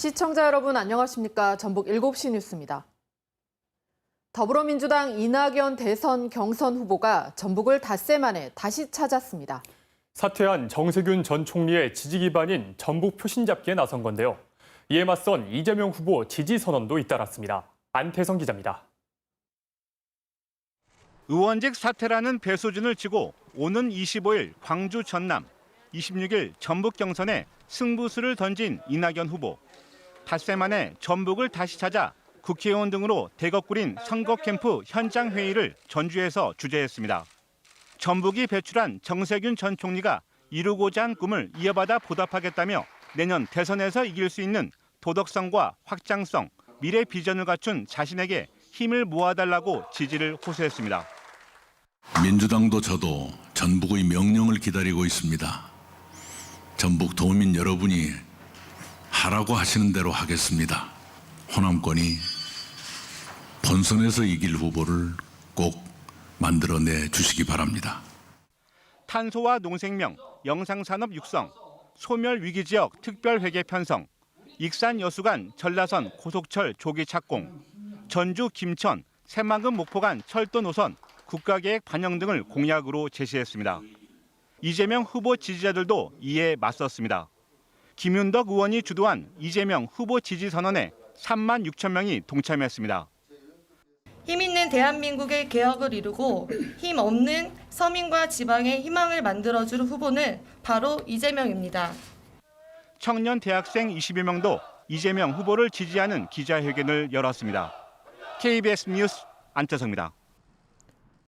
시청자 여러분 안녕하십니까? 전북 7시 뉴스입니다. 더불어민주당 이낙연 대선 경선 후보가 전북을 닷새 만에 다시 찾았습니다. 사퇴한 정세균 전 총리의 지지 기반인 전북 표신 잡기에 나선 건데요. 이에 맞선 이재명 후보 지지 선언도 잇따랐습니다. 안태성 기자입니다. 의원직 사퇴라는 배수진을 치고 오는 25일 광주 전남, 26일 전북 경선에 승부수를 던진 이낙연 후보. 닷새 만에 전북을 다시 찾아 국회의원 등으로 대거 꾸린 선거 캠프 현장 회의를 전주에서 주재했습니다. 전북이 배출한 정세균 전 총리가 이루고자 한 꿈을 이어받아 보답하겠다며 내년 대선에서 이길 수 있는 도덕성과 확장성, 미래 비전을 갖춘 자신에게 힘을 모아달라고 지지를 호소했습니다. 민주당도 저도 전북의 명령을 기다리고 있습니다. 전북 도민 여러분이 하라고 하시는 대로 하겠습니다. 호남권이 본선에서 이길 후보를 꼭 만들어내 주시기 바랍니다. 탄소와 농생명, 영상산업 육성, 소멸 위기 지역 특별 회계 편성, 익산 여수간 전라선 고속철 조기 착공, 전주 김천 새만금 목포 간 철도 노선 국가계획 반영 등을 공약으로 제시했습니다. 이재명 후보 지지자들도 이에 맞섰습니다. 김윤덕 의원이 주도한 이재명 후보 지지 선언에 3만 6천 명이 동참했습니다. 힘 있는 대한민국의 개혁을 이루고 힘 없는 서민과 지방의 희망을 만들어줄 후보는 바로 이재명입니다. 청년 대학생 20여 명도 이재명 후보를 지지하는 기자회견을 열었습니다. KBS 뉴스 안태성입니다.